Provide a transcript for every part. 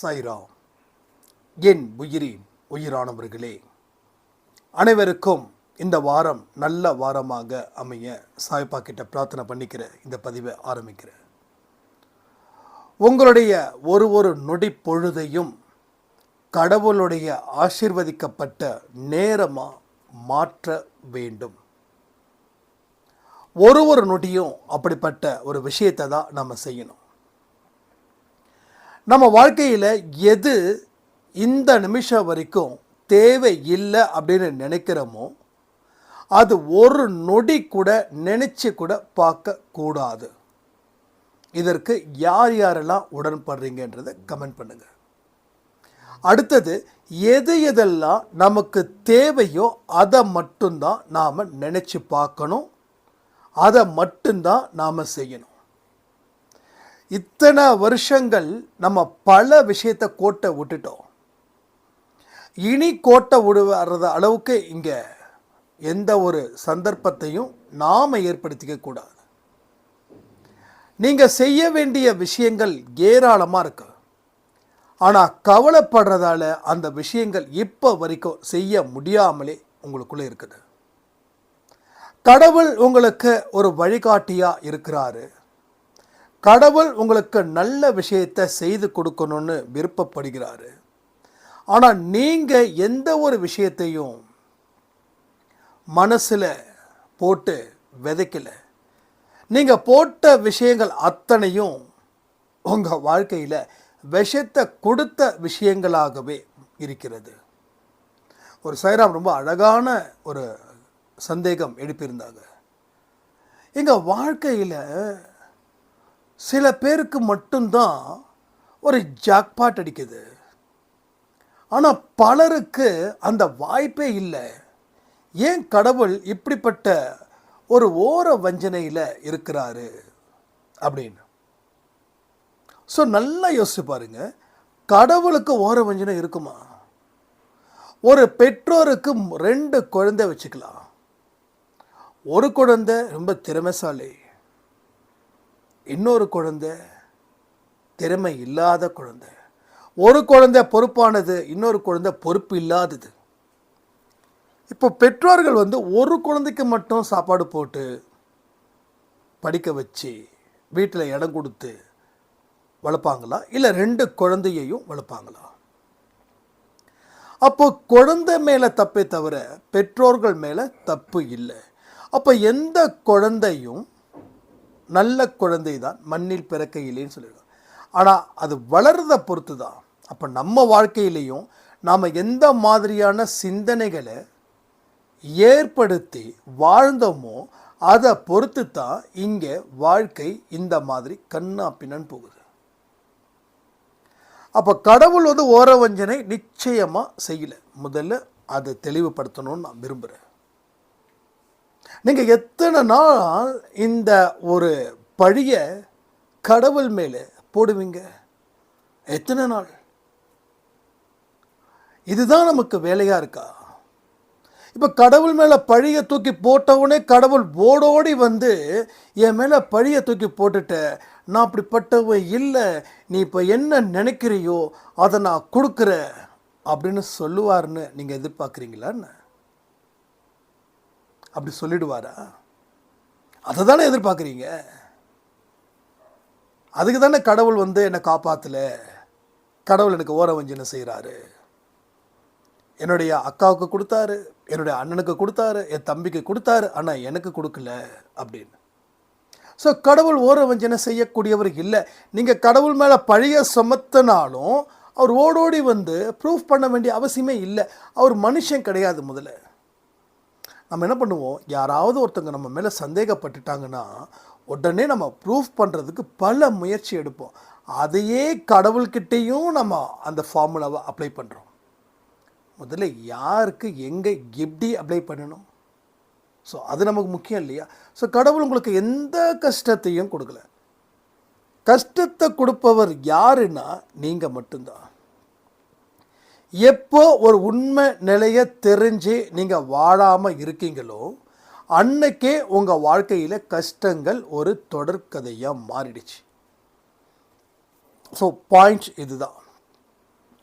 சாய்ராம். என் உயிரின் உயிரானவர்களே அனைவருக்கும் இந்த வாரம் நல்ல வாரமாக அமைய சாய்ப்பா கிட்ட பிரார்த்தனை பண்ணிக்கிற இந்த பதிவை ஆரம்பிக்கிறேன். உங்களுடைய ஒரு ஒரு நொடி பொழுதையும் கடவுளுடைய ஆசிர்வதிக்கப்பட்ட நேரமாக மாற்ற வேண்டும். ஒரு ஒரு நொடியும் அப்படிப்பட்ட ஒரு விஷயத்தை தான் நம்ம செய்யணும். நம்ம வாழ்க்கையில் எது இந்த நிமிஷம் வரைக்கும் தேவை இல்லை அப்படின்னு நினைக்கிறோமோ அது ஒரு நொடி கூட நினச்சி கூட பார்க்கக்கூடாது இதற்கு யார் யாரெல்லாம் உடன்படுறீங்கன்றதை கமெண்ட் பண்ணுங்கள் அடுத்தது எது எதெல்லாம் நமக்கு தேவையோ அதை மட்டும்தான் நாம் நினச்சி பார்க்கணும். அதை மட்டும்தான் நாம் செய்யணும். இத்தனை வருஷங்கள் நம்ம பல விஷயத்தை கோட்டை விட்டுட்டோம். இனி கோட்டை விடுவத அளவுக்கு இங்கே எந்த ஒரு சந்தர்ப்பத்தையும் நாம் ஏற்படுத்திக்க கூடாது. நீங்கள் செய்ய வேண்டிய விஷயங்கள் ஏராளமாக இருக்கு. ஆனால் கவலைப்படுறதால அந்த விஷயங்கள் இப்போ வரைக்கும் செய்ய முடியாமலே உங்களுக்குள்ளே இருக்குது. கடவுள் உங்களுக்கு ஒரு வழிகாட்டியாக இருக்கிறாரு. கடவுள் உங்களுக்கு நல்ல விஷயத்தை செய்து கொடுக்கணும்னு விருப்பப்படுகிறாரு. ஆனால் நீங்கள் எந்த ஒரு விஷயத்தையும் மனசில் போட்டு விதைக்கல. நீங்கள் போட்ட விஷயங்கள் அத்தனையும் உங்கள் வாழ்க்கையில் விஷத்தை கொடுத்த விஷயங்களாகவே இருக்கிறது. ஒரு சைராம் ரொம்ப அழகான ஒரு சந்தேகம் எழுப்பியிருந்தாங்க. எங்கள் வாழ்க்கையில் சில பேருக்கு மட்டும்தான் ஒரு ஜாக்பாட் அடிக்குது. ஆனால் பலருக்கு அந்த வாய்ப்பே இல்லை. ஏன் கடவுள் இப்படிப்பட்ட ஒரு ஓர வஞ்சனையில் இருக்கிறாரு அப்படின்னு. ஸோ நல்லா யோசிச்சு பாருங்க. கடவுளுக்கு ஓர வஞ்சனை இருக்குமா? ஒரு பெற்றோருக்கு ரெண்டு குழந்தை வச்சுக்கலாம். ஒரு குழந்தை ரொம்ப திறமைசாலி. இன்னொரு குழந்தை திறமை இல்லாத குழந்தை. ஒரு குழந்தை பொறுப்பானது இன்னொரு குழந்தை பொறுப்பு இல்லாதது. இப்போ பெற்றோர்கள் வந்து ஒரு குழந்தைக்கு மட்டும் சாப்பாடு போட்டு படிக்க வச்சு வீட்டில் இடம் கொடுத்து வளர்ப்பாங்களா? இல்லை ரெண்டு குழந்தையையும் வளர்ப்பாங்களா? அப்போ குழந்தை மேலே தப்பே தவிர பெற்றோர்கள் மேலே தப்பு இல்லை. அப்போ எந்த குழந்தையும் நல்ல குழந்தை தான் மண்ணில் பிறக்கையிலேன்னு சொல்லிடுவாங்க ஆனால் அது வளர்றதை பொறுத்து தான் அப்போ நம்ம வாழ்க்கையிலையும் நாம் எந்த மாதிரியான சிந்தனைகளை ஏற்படுத்தி வாழ்ந்தோமோ அதை பொறுத்து தான் இங்கே வாழ்க்கை இந்த மாதிரி கண்ணா பின்னன் போகுது. அப்போ கடவுள் வந்து ஓர வஞ்சனை நிச்சயமாக செய்யலை. முதல்ல அதை தெளிவுபடுத்தணும்னு நான் விரும்புகிறேன் நீங்கள் எத்தனை நாள் இந்த ஒரு பழிய கடவுள் மேலே போடுவீங்க? எத்தனை நாள்? இதுதான் நமக்கு வேலையாக இருக்கா? இப்போ கடவுள் மேலே பழியை தூக்கி போட்டவுடனே கடவுள் ஓடோடி வந்து என் மேலே பழியை தூக்கி போட்டுட்ட. நான் அப்படிப்பட்டவன் இல்லை. நீ இப்போ என்ன நினைக்கிறியோ அதை நான் கொடுக்குறேன். அப்படின்னு சொல்லுவார்னு நீங்கள் எதிர்பார்க்குறீங்களான்னு அப்படி சொல்லிடுவாரா? அதை தானே எதிர்பார்க்குறீங்க. அதுக்கு தானே கடவுள் வந்து என்னை காப்பாற்றல கடவுள் எனக்கு ஓர வஞ்சனை செய்கிறாரு என்னுடைய அக்காவுக்கு கொடுத்தாரு என்னுடைய அண்ணனுக்கு கொடுத்தாரு என் தம்பிக்கு கொடுத்தாரு ஆனால் எனக்கு கொடுக்கல அப்படின்னு. ஸோ கடவுள் ஓர வஞ்சனை செய்யக்கூடியவர் இல்லை. நீங்கள் கடவுள் மேலே பழைய சுமத்தினாலும் அவர் ஓடோடி வந்து ப்ரூஃப் பண்ண வேண்டிய அவசியமே இல்லை. அவர் மனுஷன் கிடையாது முதல்ல. நம்ம என்ன பண்ணுவோம்? யாராவது ஒருத்தங்க நம்ம மேலே சந்தேகப்பட்டுட்டாங்கன்னா உடனே நம்ம ப்ரூஃப் பண்ணுறதுக்கு பல முயற்சி எடுப்போம். அதையே கடவுள்கிட்டேயும் நம்ம அந்த ஃபார்முலாவை அப்ளை பண்ணுறோம் முதல்ல யாருக்கு எங்கே எப்படி அப்ளை பண்ணணும்? ஸோ அது நமக்கு முக்கியம் இல்லையா? ஸோ கடவுள் உங்களுக்கு எந்த கஷ்டத்தையும் கொடுக்கல. கஷ்டத்தை கொடுப்பவர் யாருன்னா நீங்கள் மட்டும்தான். எப்போ ஒரு உண்மை நிலையை தெரிஞ்சு நீங்கள் வாழாமல் இருக்கீங்களோ அன்னைக்கே உங்கள் வாழ்க்கையில் கஷ்டங்கள் ஒரு தொடர்கதையாக மாறிடுச்சு. ஸோ பாயிண்ட் இதுதான்.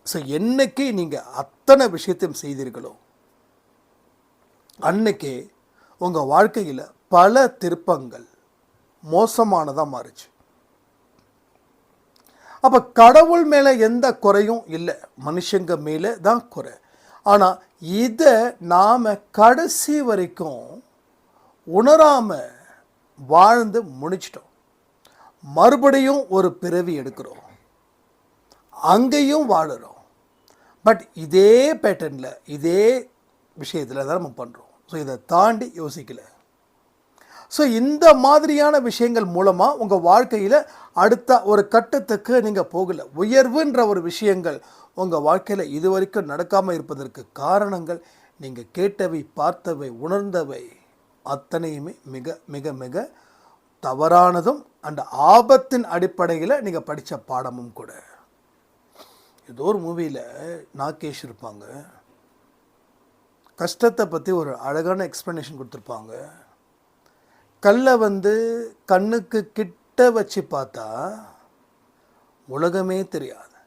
ஸோ என்னைக்கு நீங்கள் அத்தனை விஷயத்தையும் செய்தீர்களோ அன்னைக்கே உங்கள் வாழ்க்கையில் பல திருப்பங்கள் மோசமானதாக மாறுச்சு. அப்போ கடவுள் மேலே எந்த குறையும் இல்லை. மனுஷங்க மேலே தான் குறை. ஆனால் இதை நாம் கடைசி வரைக்கும் உணராமல் வாழ்ந்து முடிச்சிட்டோம். மறுபடியும் ஒரு பிறவி எடுக்கிறோம். அங்கேயும் வாழுறோம். பட் இதே பேட்டர்னில் இதே விஷயத்தில் தான் நம்ம பண்ணுறோம் ஸோ இதை தாண்டி யோசிக்கல. ஸோ இந்த மாதிரியான விஷயங்கள் மூலமாக உங்கள் வாழ்க்கையில் அடுத்த ஒரு கட்டத்துக்கு நீங்கள் போகலை. உயர்வுன்ற ஒரு விஷயங்கள் உங்கள் வாழ்க்கையில் இது வரைக்கும் நடக்காமல் இருப்பதற்கு காரணங்கள் நீங்கள் கேட்டவை பார்த்தவை உணர்ந்தவை அத்தனையுமே மிக மிக மிக தவறானதும் அந்த ஆபத்தின் அடிப்படையில் நீங்கள் படித்த பாடமும் கூட. ஏதோ ஒரு மூவியில் நாகேஷ் இருப்பாங்க. கஷ்டத்தை பற்றி ஒரு அழகான எக்ஸ்ப்ளனேஷன் கொடுத்துருப்பாங்க. கல்லை வந்து கண்ணுக்கு கிட்ட வச்சு பார்த்தா உலகமே தெரியாது.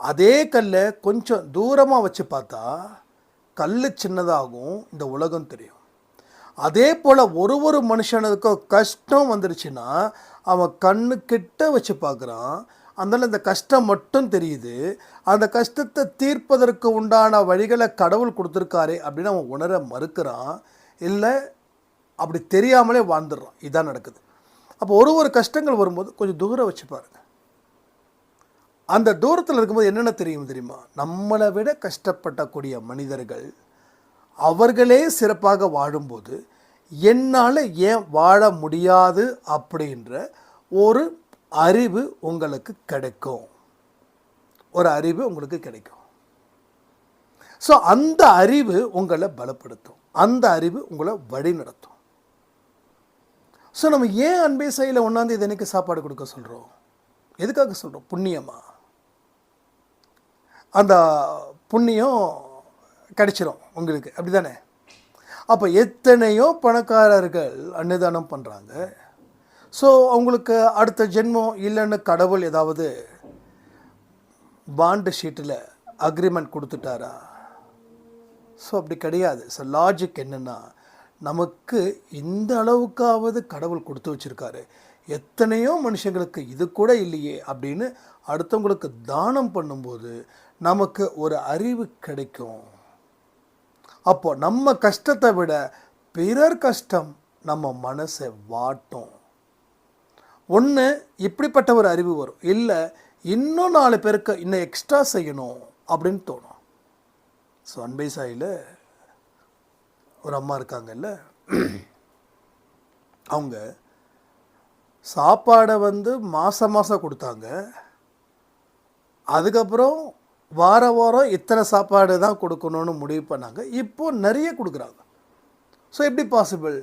அதே கல்லை கொஞ்சம் தூரமாக வச்சு பார்த்தா கல் சின்னதாகும் இந்த உலகம் தெரியும். அதே போல் ஒரு ஒரு மனுஷனுக்கும் கஷ்டம் வந்துருச்சுன்னா அவன் கண்ணு கிட்ட வச்சு பார்க்குறான். அதனால் இந்த கஷ்டம் மட்டும் தெரியுது. அந்த கஷ்டத்தை தீர்ப்பதற்கு உண்டான வழிகளை கடவுள் கொடுத்துருக்காரு அப்படின்னு அவன் உணர மறுக்கிறான். இல்லை அப்படி தெரியாமலே வாழ்ந்துடுறோம். இதான் நடக்குது. அப்போ ஒரு ஒரு கஷ்டங்கள் வரும்போது கொஞ்சம் தூரம் வச்சு பாருங்க. அந்த தூரத்தில் இருக்கும்போது என்னென்ன தெரியும் தெரியுமா? நம்மளை விட கஷ்டப்படக்கூடிய மனிதர்கள் அவர்களே சிறப்பாக வாழும்போது என்னால் ஏன் வாழ முடியாது அப்படின்ற ஒரு அறிவு உங்களுக்கு கிடைக்கும். ஒரு அறிவு உங்களுக்கு கிடைக்கும். ஸோ அந்த அறிவு உங்களை பலப்படுத்தும். அந்த அறிவு உங்களை வழி நடத்தும் ஸோ நம்ம ஏன் அன்பே சைடில் ஒன்றாந்தேதி எனக்கு சாப்பாடு கொடுக்க சொல்கிறோம் எதுக்காக சொல்கிறோம் புண்ணியமா? அந்த புண்ணியம் கிடைச்சிரும் உங்களுக்கு. அப்படி தானே அப்போ எத்தனையோ பணக்காரர்கள் அன்னதானம் பண்ணுறாங்க ஸோ அவங்களுக்கு அடுத்த ஜென்மம் இல்லைன்னு கடவுள் ஏதாவது பாண்டு ஷீட்டில் அக்ரிமெண்ட் கொடுத்துட்டாரா? ஸோ அப்படி கிடையாது. ஸோ லாஜிக் என்னென்னா நமக்கு இந்த அளவுக்காவது கடவுள் கொடுத்து வச்சிருக்காரு. எத்தனையோ மனுஷங்களுக்கு இது கூட இல்லையே அப்படின்னு அடுத்தவங்களுக்கு தானம் பண்ணும்போது நமக்கு ஒரு அறிவு கிடைக்கும். அப்போ நம்ம கஷ்டத்தை விட பிறர் கஷ்டம் நம்ம மனசை வாட்டும். ஒன்று இப்படிப்பட்ட ஒரு அறிவு வரும். இல்லை இன்னும் நாலு பேருக்கு இன்னும் எக்ஸ்ட்ரா செய்யணும் அப்படின்னு தோணும். ஸோ அன்பை சாயில் ஒரு அம்மா இருக்காங்கல்ல? அவங்க சாப்பாடை வந்து மாதம் மாதம் கொடுத்தாங்க. அதுக்கப்புறம் வார வாரம் இத்தனை சாப்பாடு தான் கொடுக்கணும்னு முடிவு பண்ணாங்க. இப்போ நிறைய கொடுக்குறாங்க. ஸோ எப்படி பாசிபிள்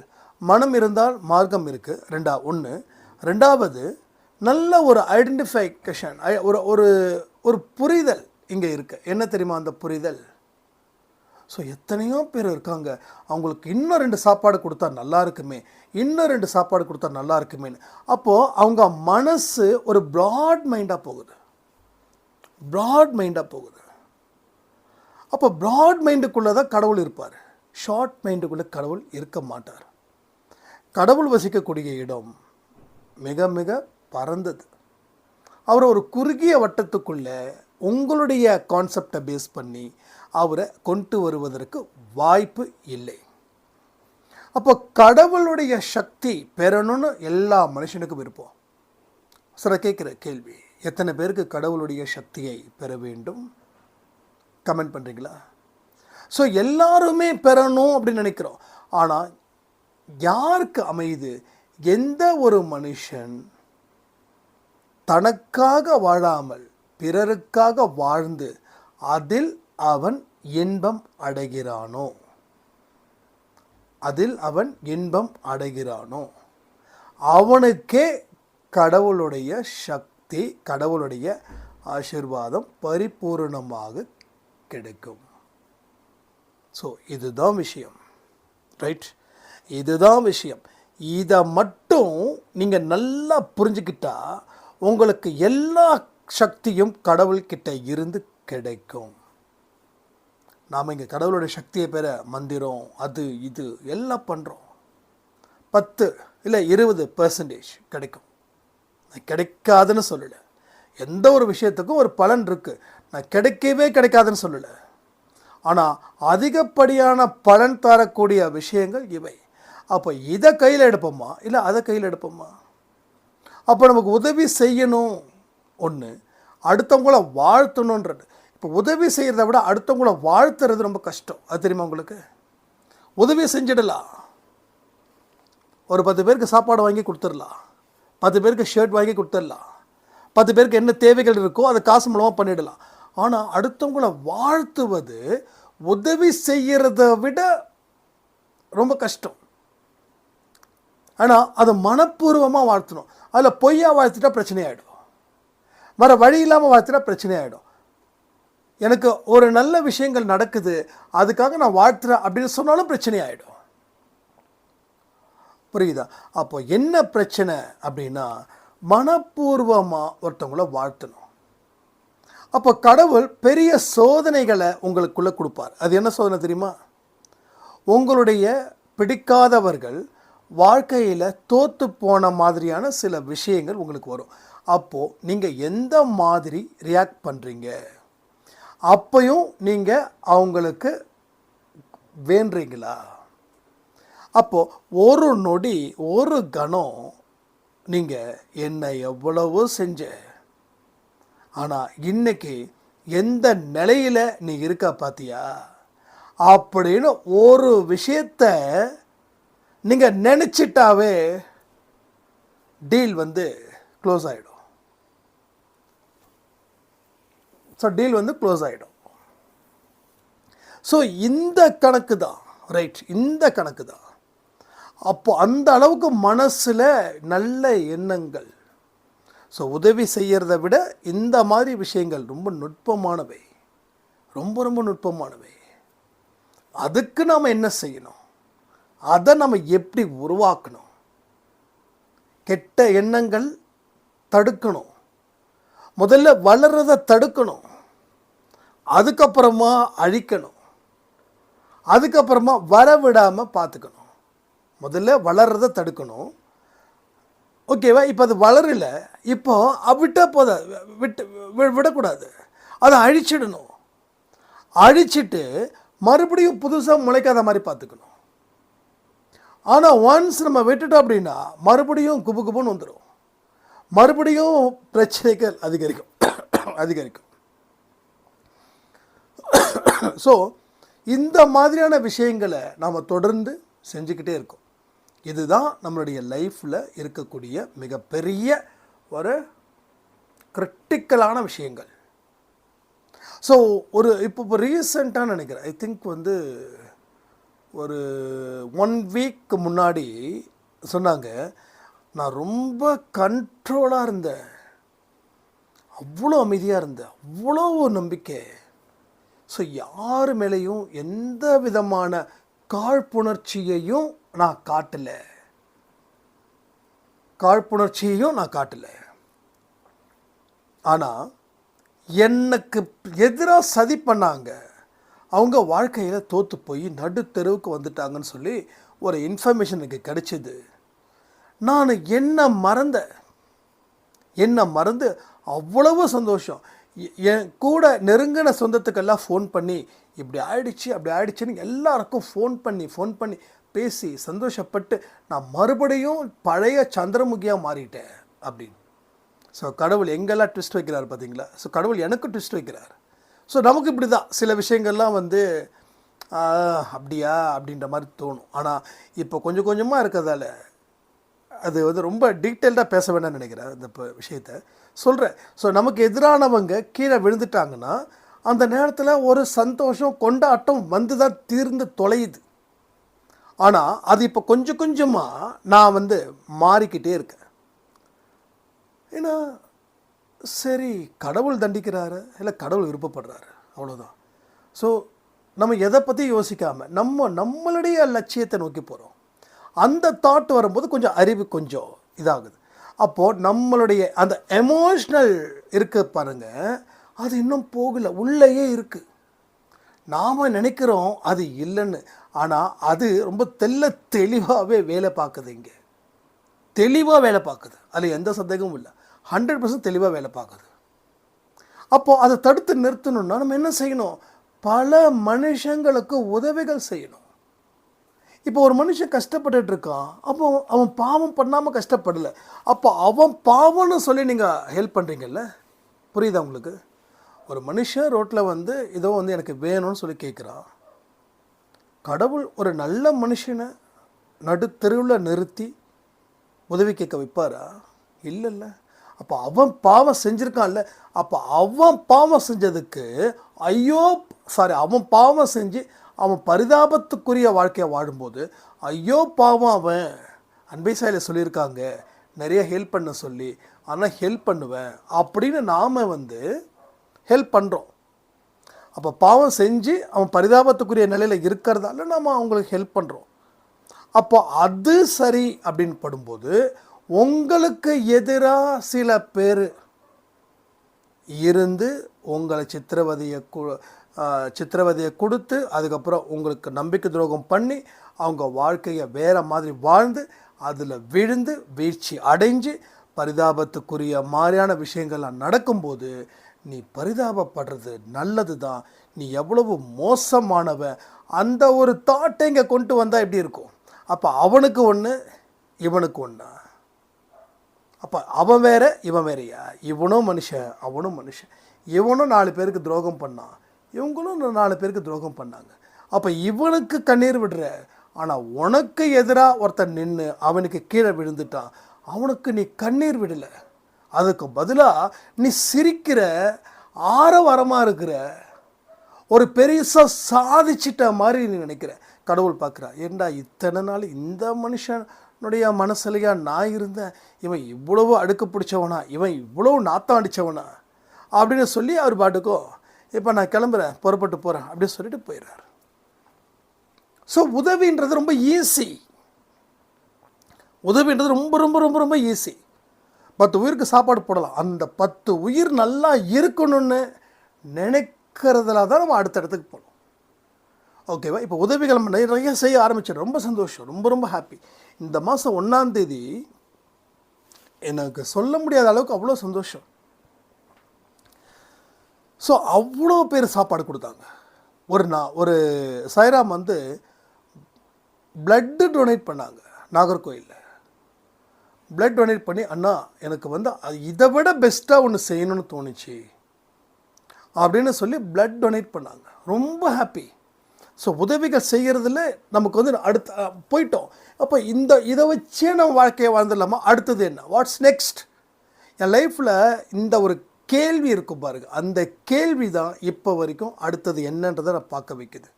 மனம் இருந்தால் மார்க்கம் இருக்குது ரெண்டா ஒன்று ரெண்டாவது நல்ல ஒரு ஐடென்டிஃபிகேஷன் ஒரு ஒரு ஒரு புரிதல் இங்கே இருக்குது என்ன தெரியுமா அந்த புரிதல்? ஸோ எத்தனையோ பேர் இருக்காங்க. அவங்களுக்கு இன்னும் ரெண்டு சாப்பாடு கொடுத்தா நல்லா இருக்குமே. இன்னும் ரெண்டு சாப்பாடு கொடுத்தா நல்லா இருக்குமேன்னு. அப்போது அவங்க மனசு ஒரு ப்ராட் மைண்டாக போகுது. ப்ராட் மைண்டாக போகுது. அப்போ ப்ராட் மைண்டுக்குள்ளே தான் கடவுள் இருப்பார். ஷார்ட் மைண்டுக்குள்ளே கடவுள் இருக்க மாட்டார். கடவுள் வசிக்கக்கூடிய இடம் மிக மிக பறந்தது அவர் ஒரு குறுகிய வட்டத்துக்குள்ளே உங்களுடைய கான்செப்டை பேஸ் பண்ணி அவரை கொண்டு வருவதற்கு வாய்ப்பு இல்லை. அப்போ கடவுளுடைய சக்தி பெறணும்னு எல்லா மனுஷனுக்கும் விருப்பம். சில கேட்குற கேள்வி எத்தனை பேருக்கு கடவுளுடைய சக்தியை பெற வேண்டும்? கமெண்ட் பண்ணுறீங்களா ஸோ எல்லாருமே பெறணும் அப்படின்னு நினைக்கிறோம். ஆனால் யாருக்கு அமையுது? எந்த ஒரு மனுஷன் தனக்காக வாழாமல் பிறருக்காக வாழ்ந்து அதில் அவன் இன்பம் அடைகிறானோ? அதில் அவன் இன்பம் அடைகிறானோ? அவனுக்கே கடவுளுடைய சக்தி கடவுளுடைய ஆசிர்வாதம் பரிபூர்ணமாக கிடைக்கும். ஸோ இதுதான் விஷயம். ரைட் இதுதான் விஷயம். இதை மட்டும் நீங்கள் நல்லா புரிஞ்சுக்கிட்டா உங்களுக்கு எல்லா சக்தியும் கடவுள்கிட்ட இருந்து கிடைக்கும். நாம் இங்கே கடவுளுடைய சக்தியை பெற மந்திரம் அது இது எல்லாம் பண்ணுறோம் பத்து இல்லை இருபது பர்சன்டேஜ் கிடைக்கும். நான் கிடைக்காதுன்னு சொல்லலை. எந்த ஒரு விஷயத்துக்கும் ஒரு பலன் இருக்குது நான் கிடைக்கவே கிடைக்காதுன்னு சொல்லலை. ஆனால் அதிகப்படியான பலன் தரக்கூடிய விஷயங்கள் இவை. அப்போ இதை கையில் எடுப்போமா? இல்லை அதை கையில் எடுப்போமா? அப்போ நமக்கு உதவி செய்யணும். ஒன்று அடுத்தவங்கள வாழ்த்தணுன்றது இப்போ உதவி செய்கிறத விட அடுத்தவங்கள வாழ்த்துறது ரொம்ப கஷ்டம். அது தெரியுமா உங்களுக்கு? உதவி செஞ்சிடலாம். ஒரு பத்து பேருக்கு சாப்பாடு வாங்கி கொடுத்துடலாம். பத்து பேருக்கு ஷர்ட் வாங்கி கொடுத்துடலாம். பத்து பேருக்கு என்ன தேவைகள் இருக்கோ அதை காசு மூலமாக பண்ணிடலாம். ஆனால் அடுத்தவங்கள வாழ்த்துவது உதவி செய்கிறத விட ரொம்ப கஷ்டம். ஆனால் அதை மனப்பூர்வமாக வாழ்த்தணும். அதில் பொய்யாக வாழ்த்திட்டா பிரச்சனையாயிடும். வர வழி இல்லாமல் வாழ்த்துட்டா பிரச்சனையாயிடும். எனக்கு ஒரு நல்ல விஷயங்கள் நடக்குது அதுக்காக நான் வாழ்த்துறேன் அப்படின்னு சொன்னாலும் பிரச்சனை ஆகிடும் புரியுதா? அப்போ என்ன பிரச்சனை அப்படின்னா மனப்பூர்வமாக ஒருத்தவங்கள வாழ்த்தணும். அப்போ கடவுள் பெரிய சோதனைகளை உங்களுக்குள்ளே கொடுப்பார். அது என்ன சோதனை தெரியுமா? உங்களுடைய பிடிக்காதவர்கள் வாழ்க்கையில் தோற்று போன மாதிரியான சில விஷயங்கள் உங்களுக்கு வரும். அப்போது நீங்கள் எந்த மாதிரி ரியாக்ட் பண்ணுறீங்க அப்பையும் நீங்கள் அவங்களுக்கு வேண்டுறீங்களா அப்போது ஒரு நொடி ஒரு கணம் நீங்கள் என்னை எவ்வளவோ செஞ்ச ஆனால் இன்னைக்கு எந்த நிலையில் நீ இருக்க பார்த்தியா அப்படின்னு ஒரு விஷயத்த நீங்கள் நினச்சிட்டாவே டீல் வந்து க்ளோஸ் ஆகிடும் ஸோ டீல் வந்து க்ளோஸ் ஆகிடும் ஸோ இந்த கணக்கு தான் ரைட் இந்த கணக்கு தான். அப்போ அந்த அளவுக்கு மனசில் நல்ல எண்ணங்கள். ஸோ உதவி செய்கிறத விட இந்த மாதிரி விஷயங்கள் ரொம்ப நுட்பமானவை. ரொம்ப ரொம்ப நுட்பமானவை. அதுக்கு நாம் என்ன செய்யணும்? அதை நம்ம எப்படி உருவாக்கணும்? கெட்ட எண்ணங்கள் தடுக்கணும். முதல்ல வளர்றதை தடுக்கணும். அதுக்கப்புறமா அழிக்கணும். அதுக்கப்புறமா வரவிடாமல் பார்த்துக்கணும் முதல்ல வளர்றதை தடுக்கணும். ஓகேவா இப்போ அது வளரல இப்போ விட்டால் போத? விட்டு வி- விடக்கூடாது. அதை அழிச்சிடணும். அழிச்சிட்டு மறுபடியும் புதுசாக முளைக்காத மாதிரி பார்த்துக்கணும் ஆனால் ஒன்ஸ் நம்ம விட்டுட்டோம் அப்படின்னா மறுபடியும் குபு குபுன்னு வந்துடும் மறுபடியும் பிரச்சனைகள் அதிகரிக்கும். அதிகரிக்கும். ஸோ இந்த மாதிரியான விஷயங்களை நாம் தொடர்ந்து செஞ்சுக்கிட்டே இருக்கோம். இதுதான் நம்மளுடைய லைஃப்பில் இருக்கக்கூடிய மிகப்பெரிய ஒரு கிரிட்டிக்கலான விஷயங்கள். ஸோ ஒரு இப்போ இப்போ ரீசெண்டாக நினைக்கிறேன். ஐ திங்க் வந்து ஒரு ஒன் வீக் முன்னாடி சொன்னாங்க நான் ரொம்ப கண்ட்ரோலாக இருந்தேன். அவ்வளோ அமைதியாக இருந்தேன். அவ்வளோ நம்பிக்கை. ஸோ யார் மேலேயும் எந்த விதமான காழ்ப்புணர்ச்சியையும் நான் காட்டலை. காழ்ப்புணர்ச்சியையும் நான் காட்டலை. ஆனால் எனக்கு எதிராக சதி பண்ணாங்க. அவங்க வாழ்க்கையில் தோற்று போய் நடுத்தெருவுக்கு வந்துட்டாங்கன்னு சொல்லி ஒரு இன்ஃபர்மேஷன் எனக்கு கிடைச்சிது. நான் என்ன மறந்தேன்? என்ன மறந்து அவ்வளவு சந்தோஷம். என் கூட நெருங்கின சொந்தத்துக்கெல்லாம் ஃபோன் பண்ணி இப்படி ஆயிடுச்சு அப்படி ஆயிடுச்சுன்னு எல்லாருக்கும் ஃபோன் பண்ணி ஃபோன் பண்ணி பேசி சந்தோஷப்பட்டு நான் மறுபடியும் பழைய சந்திரமுகியாக மாறிட்டேன் அப்படின்னு. ஸோ கடவுள் எங்கெல்லாம் ட்விஸ்ட் வைக்கிறார் பார்த்தீங்களா? ஸோ கடவுள் எனக்கு ட்விஸ்ட் வைக்கிறார். ஸோ நமக்கு இப்படி தான் சில விஷயங்கள்லாம் வந்து அப்படியா? அப்படின்ற மாதிரி தோணும். ஆனால் இப்போ கொஞ்சம் கொஞ்சமாக இருக்கிறதால அது வந்து ரொம்ப டீட்டெயில்டாக பேச வேண்டாம்னு நினைக்கிறேன் இந்த இப்போ விஷயத்த. சொல்கிறேன் ஸோ நமக்கு எதிரானவங்க கீழே விழுந்துட்டாங்கன்னா அந்த நேரத்தில் ஒரு சந்தோஷம் கொண்டாட்டம் வந்து தான் தீர்ந்து தொலையுது. ஆனால் அது இப்போ கொஞ்சம் கொஞ்சமாக நான் வந்து மாறிக்கிட்டே இருக்கேன். ஏன்னா சரி கடவுள் தண்டிக்கிறாரு இல்லை கடவுள் விருப்பப்படுறாரு அவ்வளோதான் ஸோ நம்ம எதை பற்றி யோசிக்காமல் நம்ம நம்மளுடைய லட்சியத்தை நோக்கி போகிறோம் அந்த தாட் வரும்போது கொஞ்சம் அறிவு கொஞ்சம் இதாகுது. அப்போது நம்மளுடைய அந்த எமோஷ்னல் இருக்க பாருங்க அது இன்னும் போகல உள்ளேயே இருக்குது நாம் நினைக்கிறோம் அது இல்லைன்னு ஆனால் அது ரொம்ப தெல்ல தெளிவாகவே வேலை பார்க்குது இங்கே. தெளிவாக வேலை பார்க்குது. அதில் எந்த சந்தேகமும் இல்லை. ஹண்ட்ரட் பர்சன்ட் தெளிவாக வேலை பார்க்குது. அப்போது அதை தடுத்து நிறுத்தணும்னா நம்ம என்ன செய்யணும்? பல மனுஷங்களுக்கு உதவிகள் செய்யணும். இப்போ ஒரு மனுஷன் கஷ்டப்பட்டுட்டு இருக்கான் அப்போ அவன் பாவம் பண்ணாமல் கஷ்டப்படலை. அப்போ அவன் பாவம்னு சொல்லி நீங்கள் ஹெல்ப் பண்ணுறீங்கல்ல புரியுதா உங்களுக்கு? ஒரு மனுஷன் ரோட்டில் வந்து ஏதோ வந்து எனக்கு வேணும்னு சொல்லி கேட்குறான் கடவுள் ஒரு நல்ல மனுஷனை நடு தெருவில் நிறுத்தி உதவி கேட்க வைப்பாரா? இல்லைல்ல. அப்போ அவன் பாவம் செஞ்சுருக்கான்ல. அப்போ அவன் பாவம் செஞ்சதுக்கு ஐயோ சாரி அவன் பாவம் செஞ்சு அவன் பரிதாபத்துக்குரிய வாழ்க்கையை வாழும்போது ஐயோ பாவம் அவன். அன்பை சாயில் சொல்லியிருக்காங்க. நிறைய ஹெல்ப் பண்ண சொல்லி ஆனால் ஹெல்ப் பண்ணுவேன். அப்படின்னு நாம் வந்து ஹெல்ப் பண்ணுறோம் அப்போ பாவம் செஞ்சு அவன் பரிதாபத்துக்குரிய நிலையில் இருக்கிறதால நாம் அவங்களுக்கு ஹெல்ப் பண்ணுறோம் அப்போ அது சரி அப்படின்னு படும்போது உங்களுக்கு எதிராக சில பேர் இருந்து உங்களை சித்திரவதையை சித்திரவதையை கொடுத்து அதுக்கப்புறம் உங்களுக்கு நம்பிக்கை துரோகம் பண்ணி அவங்க வாழ்க்கையை வேறு மாதிரி வாழ்ந்து அதில் விழுந்து வீழ்ச்சி அடைஞ்சு பரிதாபத்துக்குரிய மாதிரியான விஷயங்கள்லாம் நடக்கும்போது நீ பரிதாபப்படுறது நல்லது தான். நீ எவ்வளவு மோசமானவன் அந்த ஒரு தாட்டை இங்கே கொண்டு வந்தால் எப்படி இருக்கும்? அப்போ அவனுக்கு ஒன்று இவனுக்கு ஒன்று அப்போ அவன் வேற இவன் வேறையா? இவனும் மனுஷன் அவனும் மனுஷன். இவனும் நாலு பேருக்கு துரோகம் பண்ணான். இவங்களும் நாலு பேருக்கு துரோகம் பண்ணாங்க. அப்போ இவனுக்கு கண்ணீர் விடுற ஆனால் உனக்கு எதிராக ஒருத்தன் நின்று அவனுக்கு கீழே விழுந்துட்டான். அவனுக்கு நீ கண்ணீர் விடலை. அதுக்கு பதிலாக நீ சிரிக்கிற ஆரவாரமாக இருக்கிற ஒரு பெருசாக சாதிச்சிட்ட மாதிரி நீ நினைக்கிற. கடவுள் பார்க்குறா ஏண்டா இத்தனை நாள் இந்த மனுஷனுடைய மனசுலையா நான் இருந்தேன்? இவன் இவ்வளவு அடுக்கு பிடிச்சவனா? இவன் இவ்வளோ நாத்தம் அடித்தவனா அப்படின்னு சொல்லி அவர் பாட்டுக்கோ இப்போ நான் கிளம்புறேன் புறப்பட்டு போகிறேன் அப்படின்னு சொல்லிட்டு போயிடுறார். ஸோ உதவின்றது ரொம்ப ஈஸி உதவின்றது ரொம்ப ரொம்ப ரொம்ப ரொம்ப ஈஸி பத்து உயிருக்கு சாப்பாடு போடலாம். அந்த பத்து உயிர் நல்லா இருக்கணும்னு நினைக்கிறதுல தான் நம்ம அடுத்த இடத்துக்கு போகணும். ஓகேவா இப்போ உதவிகள் நம்ம நிறைய செய்ய ஆரம்பிச்சிடும் ரொம்ப சந்தோஷம். ரொம்ப ரொம்ப ஹாப்பி இந்த மாதம் ஒன்றாந்தேதி எனக்கு சொல்ல முடியாத அளவுக்கு அவ்வளோ சந்தோஷம். ஸோ அவ்வளோ பேர் சாப்பாடு கொடுத்தாங்க. ஒரு நான் ஒரு சைராம் வந்து பிளட்டு டொனேட் பண்ணாங்க நாகர்கோயிலில். பிளட் டொனேட் பண்ணி அண்ணா எனக்கு வந்து அது இதை விட பெஸ்ட்டாக ஒன்று செய்யணும்னு தோணுச்சு. அப்படின்னு சொல்லி பிளட் டொனேட் பண்ணாங்க. ரொம்ப ஹாப்பி ஸோ உதவிகள் செய்கிறதுல நமக்கு வந்து அடுத்த போயிட்டோம். அப்போ இந்த இதை வச்சே நம்ம வாழ்க்கையை வாழ்ந்துடலாமா? அடுத்தது என்ன? வாட்ஸ் நெக்ஸ்ட் என் லைஃப்பில் இந்த ஒரு கேள்வி இருக்கும் பாருங்க. அந்த கேள்வி தான் இப்போ வரைக்கும் அடுத்தது என்னன்றதை நான் பார்க்க வைக்குது.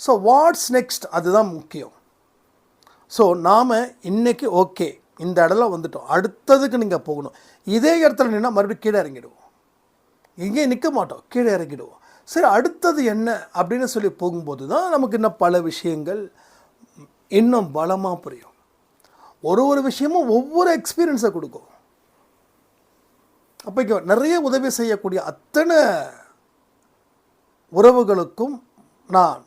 ஸோ வாட்ஸ் நெக்ஸ்ட் அதுதான் முக்கியம். ஸோ நாம் இன்றைக்கி ஓகே இந்த இடத்துல வந்துட்டோம். அடுத்ததுக்கு நீங்கள் போகணும். இதே இடத்துல நின்னா மறுபடியும் கீழே இறங்கிடுவோம். இங்கே நிற்க மாட்டோம். கீழே இறங்கிடுவோம். சரி அடுத்தது என்ன அப்படின்னு சொல்லி போகும்போது தான் நமக்கு இன்னும் பல விஷயங்கள் இன்னும் பலமாக புரியும். ஒரு ஒரு விஷயமும் ஒவ்வொரு எக்ஸ்பீரியன்ஸை கொடுக்கும். அப்போ இங்கே நிறைய உதவி செய்யக்கூடிய அத்தனை உறவுகளுக்கும் நான்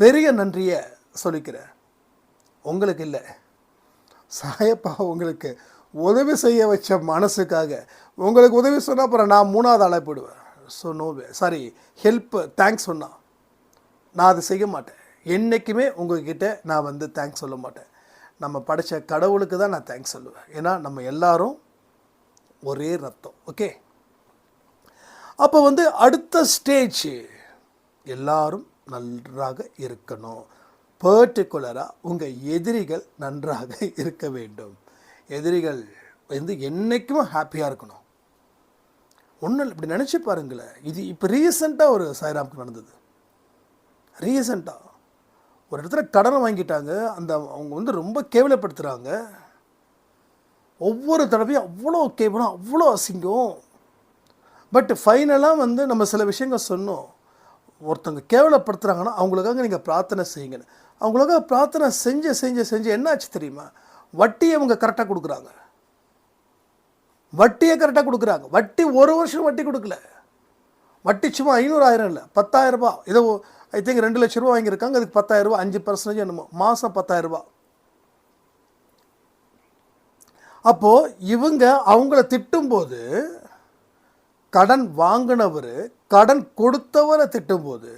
பெரிய நன்றியை சொல்லிக்கிறேன். உங்களுக்கு இல்லை. சாயப்பா உங்களுக்கு உதவி செய்ய வச்ச மனசுக்காக. உங்களுக்கு உதவி சொன்னால் அப்புறம் நான் மூணாவது ஆளாக போயிடுவேன். So no way sorry help thanks சொன்னால் நான் அதை செய்ய மாட்டேன். என்றைக்குமே உங்கள்கிட்ட நான் வந்து தேங்க்ஸ் சொல்ல மாட்டேன். நம்ம படைச்ச கடவுளுக்கு தான் நான் தேங்க்ஸ் சொல்லுவேன். ஏன்னா நம்ம எல்லாரும் ஒரே ரத்தம் ஓகே அப்போ வந்து அடுத்த ஸ்டேஜ் எல்லாரும் நன்றாக இருக்கணும். பர்டிகுலராக உங்கள் எதிரிகள் நன்றாக இருக்க வேண்டும். எதிரிகள் வந்து என்றைக்கும் ஹாப்பியாக இருக்கணும். ஒன்றும் இப்படி நினச்சி பாருங்களேன். இது இப்போ ரீசெண்டாக ஒரு சாய்ராமுக்கு நடந்தது. ரீசெண்டாக ஒரு இடத்துல கடனை வாங்கிட்டாங்க. அந்த அவங்க வந்து ரொம்ப கேவலப்படுத்துகிறாங்க ஒவ்வொரு தடவையும் அவ்வளோ கேவலம் அவ்வளோ அசிங்கம். பட் ஃபைனலாக வந்து நம்ம சில விஷயங்கள் சொன்னோம். ஒருத்தவங்க கேவலப்படுத்துகிறாங்கன்னா அவங்களுக்காக நீங்கள் பிரார்த்தனை செய்யுங்கன்னு அவங்களுக்காக பிரார்த்தனை செஞ்சு செஞ்சு செஞ்சு என்னாச்சு தெரியுமா? வட்டியை அவங்க கரெக்டாக கொடுக்குறாங்க. வட்டியை கரெக்டாக கொடுக்குறாங்க. வட்டி ஒரு வருஷம் வட்டி கொடுக்கல. வட்டி சும்மா ஐநூறாயிரம் இல்லை பத்தாயிரரூபா ஏதோ ஐ திங்க் ரெண்டு லட்ச ரூபா வாங்கியிருக்காங்க. அதுக்கு பத்தாயிரம் ரூபாய் அஞ்சு பர்சன்டேஜ் என்னமோ. மாதம் பத்தாயிரம் ரூபாய் அப்போது இவங்க அவங்கள திட்டும்போது கடன் வாங்கினவர் கடன் கொடுத்தவரை திட்டும்போது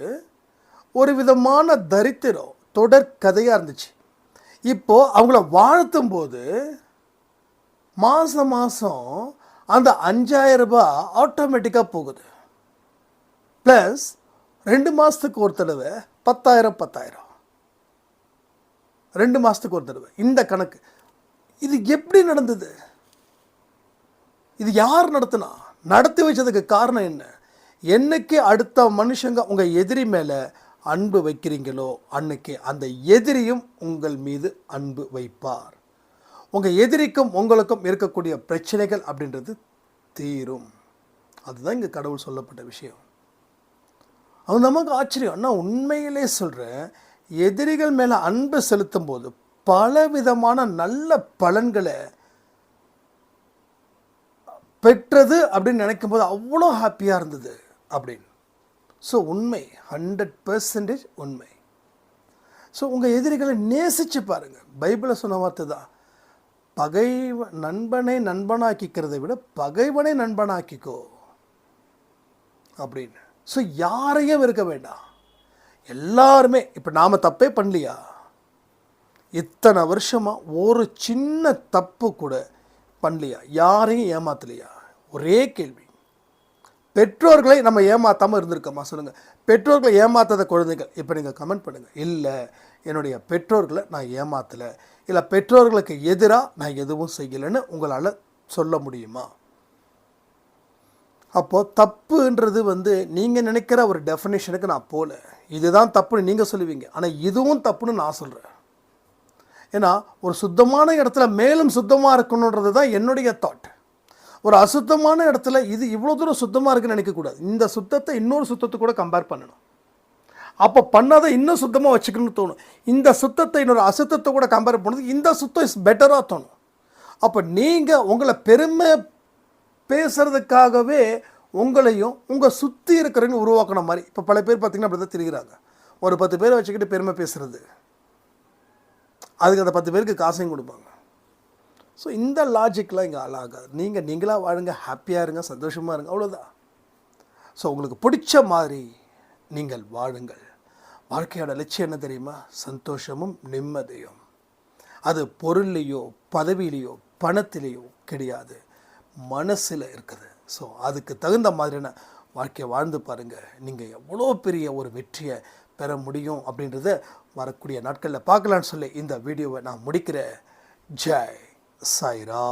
ஒரு விதமான தரித்திரம் தொடர் கதையாக இருந்துச்சு. இப்போது அவங்கள வாழ்த்தும் போது மாதம் மாதம் அந்த அஞ்சாயிரம் ரூபாய் ஆட்டோமேட்டிக்காக போகுது. ப்ளஸ் ரெண்டு மாதத்துக்கு ஒரு தடவை பத்தாயிரம் பத்தாயிரம். ரெண்டு மாதத்துக்கு ஒரு தடவை. இந்த கணக்கு. இது எப்படி நடந்தது? இது யார் நடத்தினா? நடத்தி வச்சதுக்கு காரணம் என்ன? என்னைக்கு அடுத்த மனுஷங்க உங்கள் எதிரி மேலே அன்பு வைக்கிறீங்களோ அன்னைக்கு அந்த எதிரியும் உங்கள் மீது அன்பு வைப்பார். உங்கள் எதிரிக்கும் உங்களுக்கும் இருக்கக்கூடிய பிரச்சனைகள் அப்படின்றது தீரும். அதுதான் இங்கே கடவுள் சொல்லப்பட்ட விஷயம். அது நமக்கு ஆச்சரியம். நான் உண்மையிலே சொல்கிறேன் எதிரிகள் மேலே அன்பு செலுத்தும் போது பலவிதமான நல்ல பலன்களை பெற்றது அப்படின்னு நினைக்கும் போது அவ்வளோ ஹாப்பியாக இருந்தது அப்படின்னு. ஸோ உண்மை ஹண்ட்ரட் பர்சன்டேஜ் உண்மை. ஸோ உங்கள் எதிரிகளை நேசித்து பாருங்கள் பைபிளில் சொன்ன வார்த்தை தான். பகை நண்பனை நண்பனாக்கிக்கிறதை விட பகைவனை நண்பனாக்கிக்கோ அப்படின்னு. ஸோ யாரையும் இருக்க வேண்டாம். எல்லாருமே இப்போ நாம் தப்பே பண்ணலையா? இத்தனை வருஷமாக ஒரு சின்ன தப்பு கூட பண்ணலையா? யாரையும் ஏமாத்தலையா? ஒரே கேள்வி. பெற்றோர்களை நம்ம ஏமாற்றாமல் இருந்திருக்கோமா? சொல்லுங்கள் பெற்றோர்களை ஏமாற்றாத குழந்தைகள் இப்போ நீங்கள் கமெண்ட் பண்ணுங்கள் இல்லை என்னுடைய பெற்றோர்களை நான் ஏமாத்தலை. இல்லை பெற்றோர்களுக்கு எதிராக நான் எதுவும் செய்யலைன்னு உங்களால் சொல்ல முடியுமா? அப்போது தப்புன்றது வந்து நீங்கள் நினைக்கிற ஒரு டெஃபினேஷனுக்கு நான் போகல இதுதான் தப்புன்னு நீங்கள் சொல்லுவீங்க. ஆனால் இதுவும் தப்புன்னு நான் சொல்கிறேன் ஏன்னா ஒரு சுத்தமான இடத்துல மேலும் சுத்தமாக இருக்கணுன்றது தான் என்னுடைய தாட் ஒரு அசுத்தமான இடத்துல இது இவ்வளோ தூரம் சுத்தமாக இருக்குன்னு நினைக்கக்கூடாது. இந்த சுத்தத்தை இன்னொரு சுத்தத்தை கூட கம்பேர் பண்ணணும். அப்போ பண்ணாத இன்னும் சுத்தமாக வச்சுக்கணும்னு தோணும். இந்த சுத்தத்தை இன்னொரு அசுத்தத்தை கூட கம்பேர் பண்ணுறது இந்த சுத்தம் இஸ் பெட்டராக தோணும். அப்போ நீங்கள் உங்களை பெருமை பேசுகிறதுக்காகவே உங்களையும் உங்கள் சுற்றி இருக்கிறவங்க உருவாக்கின மாதிரி. இப்போ பல பேர் பார்த்தீங்கன்னா அப்படி தான் தெரிகிறாங்க. ஒரு பத்து பேரை வச்சுக்கிட்டு பெருமை பேசுகிறது அதுக்கு அந்த பத்து பேருக்கு காசையும் கொடுப்பாங்க. ஸோ இந்த லாஜிக்லாம் இங்கே ஆளாகாது நீங்கள் நீங்களாக வாழுங்க ஹாப்பியாக இருங்க சந்தோஷமாக இருங்க அவ்வளோதான் ஸோ உங்களுக்கு பிடிச்ச மாதிரி நீங்கள் வாழுங்கள். வாழ்க்கையோட லட்சியம் என்ன தெரியுமா? சந்தோஷமும் நிம்மதியும். அது பொருள்லேயோ பதவியிலையோ பணத்திலேயோ கிடையாது. மனசில் இருக்குது. ஸோ அதுக்கு தகுந்த மாதிரியான வாழ்க்கையை வாழ்ந்து பாருங்கள் நீங்கள் எவ்வளோ பெரிய ஒரு வெற்றியை பெற முடியும் அப்படின்றத வரக்கூடிய நாட்களில் பார்க்கலான்னு சொல்லி இந்த வீடியோவை நான் முடிக்கிறேன். ஜெய் சாய்ரா